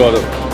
got it.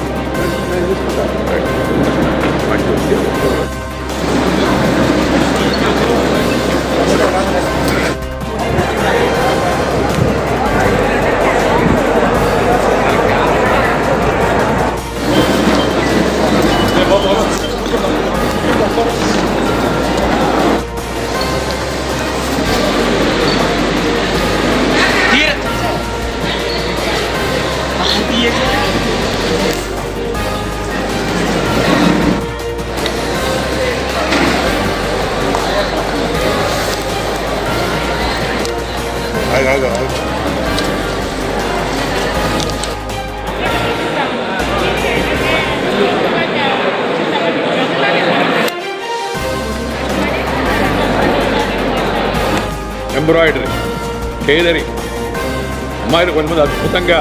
తీసుకోవాలి embroidery tailoring అమ్మాయిలు కొంతమంది అద్భుతంగా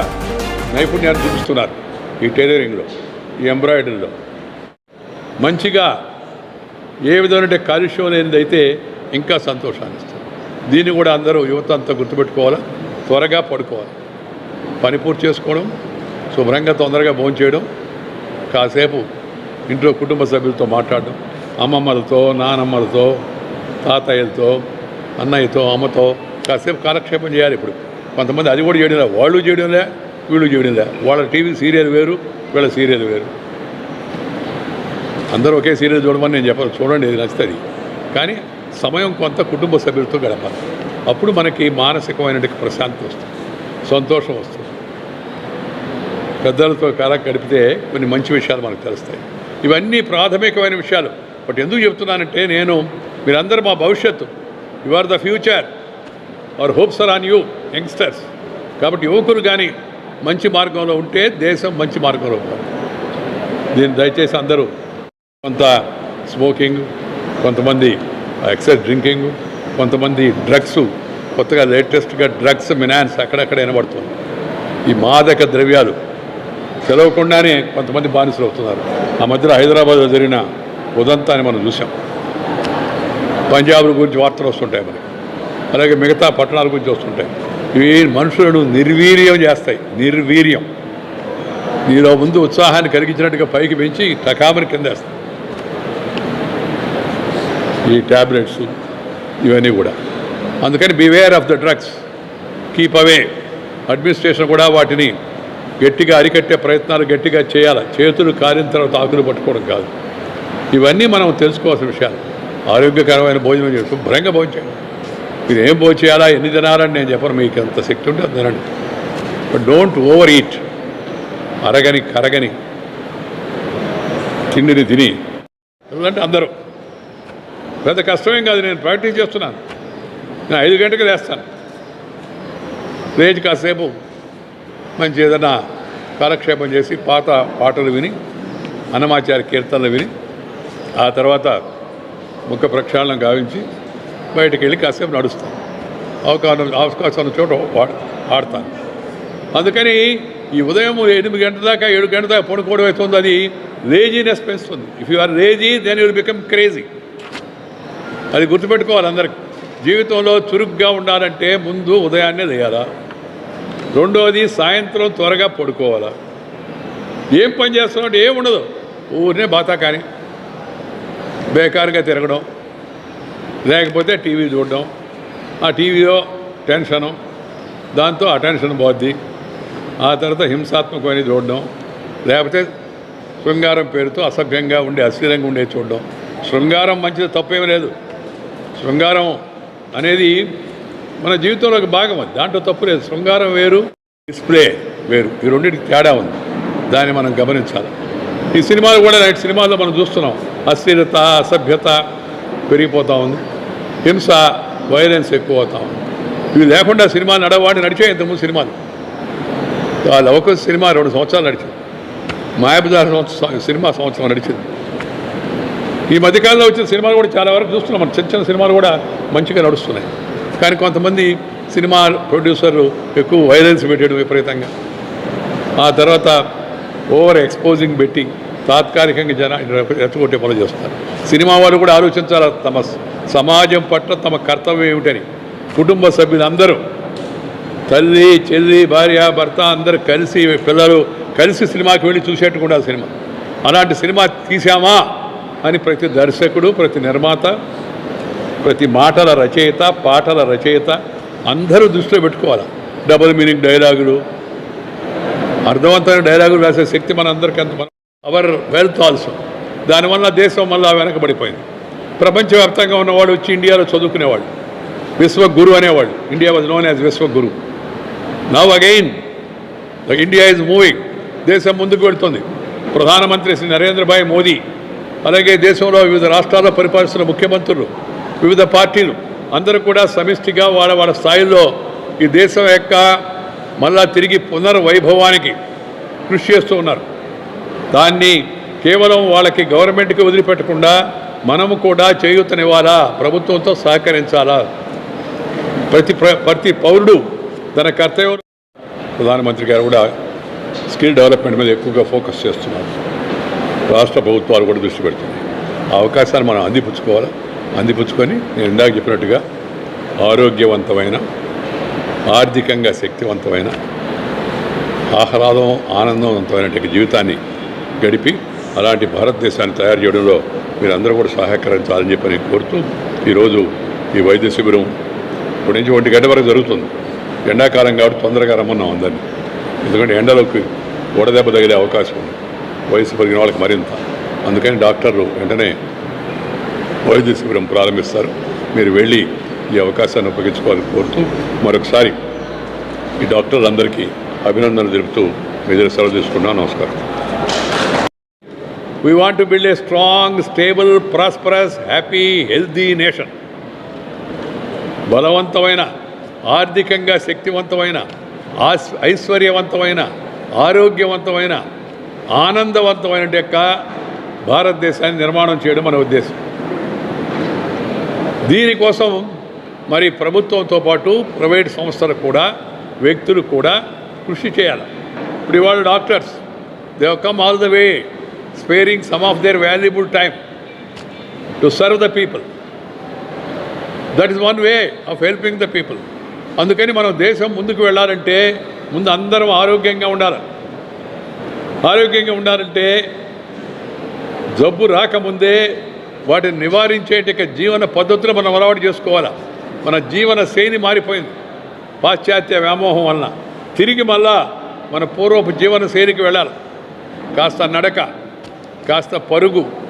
నైపుణ్యాన్ని చూపిస్తున్నారు ఈ టైలరింగ్లో ఈ ఎంబ్రాయిడరీలో మంచిగా ఏ విధమైన కాలుష్యం లేనిదైతే ఇంకా సంతోషాన్ని ఇస్తుంది. దీన్ని కూడా అందరూ యువత అంతా గుర్తుపెట్టుకోవాలా? త్వరగా పడుకోవాలి. పని పూర్తి చేసుకోవడం శుభ్రంగా తొందరగా భోంచేయడం కాసేపు ఇంట్లో కుటుంబ సభ్యులతో మాట్లాడడం అమ్మమ్మలతో నానమ్మలతో తాతయ్యలతో అన్నయ్యతో అమ్మతో కాసేపు కాలక్షేపం చేయాలి ఇప్పుడు. కొంతమంది అది కూడా చేయడం వాళ్ళు చేయడంలే వీళ్ళు చేయడంలే. వాళ్ళ టీవీ సీరియల్ వేరు వీళ్ళ సీరియల్ వేరు. అందరూ ఒకే సీరియల్ చూడమని నేను చెప్పాలి చూడండి ఇది నచ్చుతుంది. కానీ సమయం కొంత కుటుంబ సభ్యులతో గడపాలి. అప్పుడు మనకి మానసికమైన ప్రశాంతి వస్తుంది సంతోషం వస్తుంది. పెద్దలతో కాలం గడిపితే కొన్ని మంచి విషయాలు మనకు తెలుస్తాయి. ఇవన్నీ ప్రాథమికమైన విషయాలు. బట్ ఎందుకు చెప్తున్నానంటే నేను మీరందరూ మా భవిష్యత్తు. You are the future our hopes are on you youngsters కాబట్టి యువకులు కానీ మంచి మార్గంలో ఉంటే దేశం మంచి మార్గంలో ఉంటుంది. దీన్ని దయచేసి అందరూ కొంత స్మోకింగ్ కొంతమంది ఎక్సైజ్ డ్రింకింగ్ కొంతమంది డ్రగ్స్ కొత్తగా లేటెస్ట్గా డ్రగ్స్ మినాన్స్ అక్కడక్కడ వినబడుతుంది. ఈ మాదక ద్రవ్యాలు తెలవకుండానే కొంతమంది బానిసలు అవుతున్నారు. ఆ మధ్యలో హైదరాబాద్లో జరిగిన ఉదంతాన్ని మనం చూసాం పంజాబ్ గురించి వార్తలు వస్తుంటాయి మనకి. అలాగే మిగతా పట్టణాల గురించి వస్తుంటాయి. ఇవి మనుషులను నిర్వీర్యం చేస్తాయి. నిర్వీర్యం. నీలో ముందు ఉత్సాహాన్ని కలిగించినట్టుగా పైకి పెంచి తకామని కిందేస్తాయి ఈ ట్యాబ్లెట్స్ ఇవన్నీ కూడా. అందుకని beware of the drugs keep away administration కూడా వాటిని గట్టిగా అరికట్టే ప్రయత్నాలు గట్టిగా చేయాలి. చేతులు కారిన తర్వాత ఆకులు పట్టుకోవడం కాదు. ఇవన్నీ మనం తెలుసుకోవాల్సిన విషయాలు. ఆరోగ్యకరమైన భోజనం చేసి శుభ్రంగా భోజనం చేయండి. మీరు ఏం భోజనం చేయాలా? ఎన్ని తినాలని నేను చెప్పను. మీకు ఎంత శక్తి ఉంటే తినండి. బట్ డోంట్ ఓవర్ ఈట్ అరగని కరగని. తిండిని తిని. ఎందుకంటే అందరూ పెద్ద కష్టమేం కాదు నేను ప్రాక్టీస్ చేస్తున్నాను. నేను ఐదు గంటలకు లేస్తాను. లేచి కాసేపు మంచి ఏదైనా కాలక్షేపం చేసి పాత పాటలు విని అన్నమాచార్య కీర్తనలు విని ఆ తర్వాత ముఖ ప్రక్షాళన గావించి బయటకు వెళ్ళి కాసేపు నడుస్తాను. అవకాశం అవకాశం ఉన్న చోట ఆడతాను అందుకని ఈ ఉదయం ఎనిమిది గంటల దాకా ఏడు గంటల దాకా పడుకోవడం అవుతుంది అది లేజీనెస్ పెంచుతుంది. If you are lazy then you become crazy అది గుర్తుపెట్టుకోవాలి అందరికి. జీవితంలో చురుగ్గా ఉండాలంటే ముందు ఉదయాన్నే లేయాలా? రెండోది సాయంత్రం త్వరగా పడుకోవాలా? ఏం పని చేస్తున్నావు అంటే ఏం ఉండదు. ఊరినే బాతా కానీ బేకారుగా తిరగడం. లేకపోతే టీవీ చూడడం. ఆ టీవీలో టెన్షను. దాంతో ఆ టెన్షన్ పోద్ది. ఆ తర్వాత హింసాత్మకమైన చూడడం. లేకపోతే శృంగారం పేరుతో అసభ్యంగా ఉండే అశ్లీలంగా ఉండే చూడడం. శృంగారం మంచిది తప్పేమీ లేదు. శృంగారం అనేది మన జీవితంలో ఒక భాగం అది. దాంట్లో తప్పు లేదు. శృంగారం వేరు డిస్ప్లే వేరు. ఈ రెండింటికి తేడా ఉంది. దాన్ని మనం గమనించాలి. ఈ సినిమాలు కూడా నైట్ సినిమాల్లో మనం చూస్తున్నాం. అశ్లీలత అసభ్యత పెరిగిపోతూ ఉంది. హింస వైలెన్స్ ఎక్కువ అవుతా ఉంది. ఇవి లేకుండా సినిమాలు నడవాడి నడిచే ఇంతకుముందు సినిమాలు. ఆ సినిమా రెండు సంవత్సరాలు నడిచింది. మాయాబజార్ సంవత్సరం సినిమా సంవత్సరం నడిచింది. ఈ మధ్యకాలంలో వచ్చిన సినిమాలు కూడా చాలా వరకు చూస్తున్నాం. మన చిన్న చిన్న సినిమాలు కూడా మంచిగా నడుస్తున్నాయి. కానీ కొంతమంది సినిమా ప్రొడ్యూసర్లు ఎక్కువ వైలెన్స్ పెట్టడం విపరీతంగా. ఆ తర్వాత ఓవర్ ఎక్స్పోజింగ్ పెట్టి తాత్కాలికంగా జన ఎత్తుకొట్టే పనులు చేస్తారు సినిమా వాళ్ళు కూడా ఆలోచించాలి? తమ సమాజం పట్ల తమ కర్తవ్యం ఏమిటని. కుటుంబ సభ్యులందరూ తల్లి చెల్లి భార్య భర్త అందరూ కలిసి పిల్లలు కలిసి సినిమాకి వెళ్ళి చూసేట్టు కూడా సినిమా. అలాంటి సినిమా తీసామా? అని ప్రతి దర్శకుడు ప్రతి నిర్మాత ప్రతి మాటల రచయిత పాటల రచయిత అందరూ దృష్టిలో పెట్టుకోవాలి. డబుల్ మీనింగ్ డైలాగులు అర్థవంతమైన డైలాగులు రాసే శక్తి మన అందరికీ అంత అవర్ వెల్త్ ఆల్సో దానివల్ల దేశం మళ్ళా వెనకబడిపోయింది. ప్రపంచవ్యాప్తంగా ఉన్నవాడు వచ్చి ఇండియాలో చదువుకునేవాడు. విశ్వగురు అనేవాడు. India was known as Vishwaguru. Now again the India is moving దేశం ముందుకు వెళ్తుంది. ప్రధానమంత్రి శ్రీ నరేంద్రభాయ్ మోదీ అలాగే దేశంలో వివిధ రాష్ట్రాల్లో పరిపాలిస్తున్న ముఖ్యమంత్రులు వివిధ పార్టీలు అందరూ కూడా సమిష్టిగా వాళ్ళ వాళ్ళ స్థాయిలో ఈ దేశం యొక్క మళ్ళా తిరిగి పునర్వైభవానికి కృషి చేస్తూ ఉన్నారు. దాన్ని కేవలం వాళ్ళకి గవర్నమెంట్కి వదిలిపెట్టకుండా మనము కూడా చేయూతనివ్వాలా ప్రభుత్వంతో సహకరించాలా? ప్రతి ప్రతి పౌరుడు తన కర్తవ్యం ప్రధానమంత్రి గారు కూడా స్కిల్ డెవలప్మెంట్ మీద ఎక్కువగా ఫోకస్ చేస్తున్నారు. రాష్ట్ర ప్రభుత్వాలు కూడా దృష్టి పెడుతుంది ఆ అవకాశాన్ని మనం అందిపుచ్చుకోవాలి? అందిపుచ్చుకొని నేను ఇందాక చెప్పినట్టుగా ఆరోగ్యవంతమైన ఆర్థికంగా శక్తివంతమైన ఆహ్లాదం ఆనందవంతమైనటువంటి జీవితాన్ని గడిపి అలాంటి భారతదేశాన్ని తయారు చేయడంలో మీరందరూ కూడా సహకరించాలని చెప్పి నేను కోరుతూ ఈరోజు ఈ వైద్య శిబిరం ఇప్పటి నుంచి ఒంటి గంట వరకు జరుగుతుంది. ఎండాకాలం కాబట్టి తొందరగా రమ్మన్నాం అందరినీ. ఎందుకంటే ఎండలోకి ఓడదెబ్బ తగిలే అవకాశం ఉంది. వయసు పెరిగిన వాళ్ళకి మరింత. అందుకని డాక్టర్లు వెంటనే వైద్య శిబిరం ప్రారంభిస్తారు. మీరు వెళ్ళి ఈ అవకాశాన్ని ఉపయోగించుకోవాలని కోరుతూ మరొకసారి ఈ డాక్టర్లందరికీ అభినందనలు తెలుపుతూ మీ దగ్గర సెలవు తీసుకున్నాను నమస్కారం. We want to build a strong stable prosperous happy healthy nation బలవంతమైన ఆర్థికంగా శక్తివంతమైన ఆస్ ఐశ్వర్యవంతమైన ఆరోగ్యవంతమైన ఆనందవంతమైన యొక్క భారతదేశాన్ని నిర్మాణం చేయడం మన ఉద్దేశం. దీనికోసం మరి ప్రభుత్వంతో పాటు ప్రైవేట్ సంస్థలు కూడా వ్యక్తులు కూడా కృషి చేయాలి. ఇప్పుడు ఇవాళ doctors they come all the way sparing some of their valuable time to serve the people that is one way of helping the people అందుకని మనం దేశం ముందుకు వెళ్ళాలంటే ముందు అందరం ఆరోగ్యంగా ఉండాలి. ఆరోగ్యంగా ఉండాలంటే జబ్బు రాకముందే వాటిని నివారించేట జీవన పద్ధతులు మనం అలవాటు చేసుకోవాలి? మన జీవన శైలి మారిపోయింది. పాశ్చాత్య వ్యామోహం వలన. తిరిగి మళ్ళా మన పూర్వపు జీవన శైలికి వెళ్ళాలి. కాస్త నడక కాస్త పరుగు